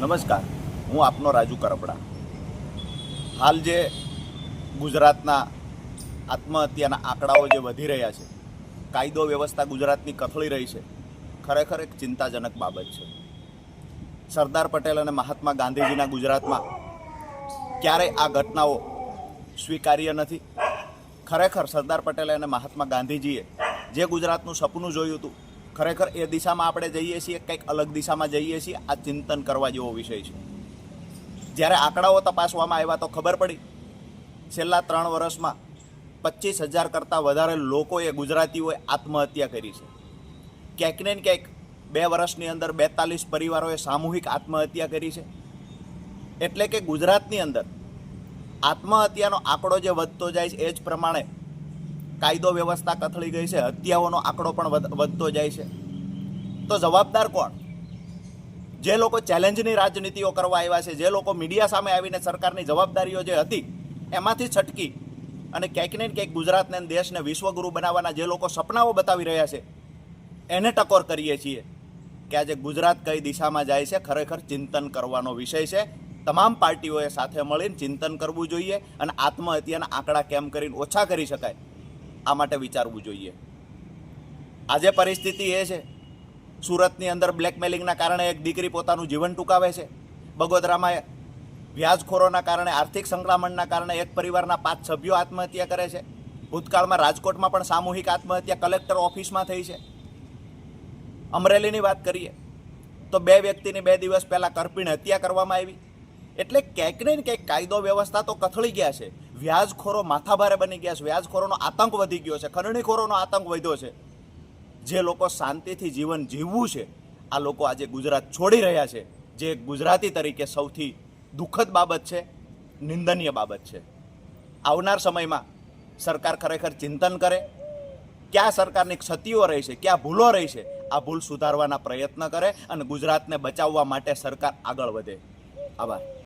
નમસ્કાર. હું આપનો રાજુ કરપડા. હાલ જે ગુજરાતના આત્મહત્યાના આંકડાઓ જે વધી રહ્યા છે, કાયદો વ્યવસ્થા ગુજરાતની કથળી રહી છે, ખરેખર એક ચિંતાજનક બાબત છે. સરદાર પટેલ અને મહાત્મા ગાંધીજીના ગુજરાતમાં ક્યારેય આ ઘટનાઓ સ્વીકાર્ય નથી. ખરેખર સરદાર પટેલ અને મહાત્મા ગાંધીજીએ જે ગુજરાતનું સપનું જોયું હતું ખરેખર એ દિશામાં આપણે જઈએ છીએ, કંઈક અલગ દિશામાં જઈએ છીએ, આ ચિંતન કરવા જેવો વિષય છે. જ્યારે આંકડાઓ તપાસવામાં આવ્યા તો ખબર પડી. છેલ્લા ત્રણ વર્ષમાં પચીસ હજાર કરતાં વધારે લોકોએ ગુજરાતીઓએ આત્મહત્યા કરી છે. ક્યાંક ને ક્યાંક બે વર્ષની અંદર બેતાલીસ પરિવારોએ સામૂહિક આત્મહત્યા કરી છે. એટલે કે ગુજરાતની અંદર આત્મહત્યાનો આંકડો જે વધતો જાય છે, એ જ પ્રમાણે કાયદો વ્યવસ્થા કથળી ગઈ છે, હત્યાઓનો આંકડો પણ વધતો જાય છે. તો જવાબદાર કોણ? જે લોકો ચેલેન્જની રાજનીતિઓ કરવા આવ્યા છે, જે લોકો મીડિયા સામે આવીને સરકારની જવાબદારીઓ જે હતી, એમાંથી છટકી અને ક્યાંક ને ક્યાંક ગુજરાતને દેશને વિશ્વગુરુ બનાવવાના જે લોકો સપનાઓ બતાવી રહ્યા છે, એને ટકોર કરીએ છીએ કે આજે ગુજરાત કઈ દિશામાં જાય છે, ખરેખર ચિંતન કરવાનો વિષય છે. તમામ પાર્ટીઓએ સાથે મળીને ચિંતન કરવું જોઈએ અને આત્મહત્યાના આંકડા કેમ કરીને ઓછા કરી શકાય? આ માટે વિચારવું જોઈએ. આજે પરિસ્થિતિ એ છે, સુરતની અંદર બ્લેકમેલિંગના કારણે એક દીકરી પોતાનું જીવન ટૂંકાવે છે. બગોદરામાં વ્યાજખોરોના કારણે, આર્થિક સંકળામણના કારણે એક પરિવારના પાંચ સભ્યો આત્મહત્યા કરે છે. ભૂતકાળમાં રાજકોટમાં પણ સામૂહિક આત્મહત્યા કલેક્ટર ઓફિસમાં થઈ છે. અમરેલીની વાત કરીએ, તો બે વ્યક્તિની બે દિવસ પહેલાં કરપીણ હત્યા કરવામાં આવી. એટલે ક્યાંક ને ક્યાંક કાયદો વ્યવસ્થા તો કથળી ગયા છે. વ્યાજખોરો માથાભારે બની ગયા છે. વ્યાજખોરોનો આતંક વધી ગયો છે. ખરણીખોરોનો આતંક વધ્યો છે. જે લોકો શાંતિથી જીવન જીવવું છે, આ લોકો આજે ગુજરાત છોડી રહ્યા છે. જે ગુજરાતી તરીકે સૌથી દુઃખદ બાબત છે, નિંદનીય બાબત છે. આવનાર સમયમાં સરકાર ખરેખર ચિંતન કરે. ક્યાં સરકારની ક્ષતિઓ રહી છે, ક્યાં ભૂલો રહી છે, આ ભૂલ સુધારવાના પ્રયત્ન કરે અને ગુજરાતને બચાવવા માટે સરકાર આગળ વધે. આભાર.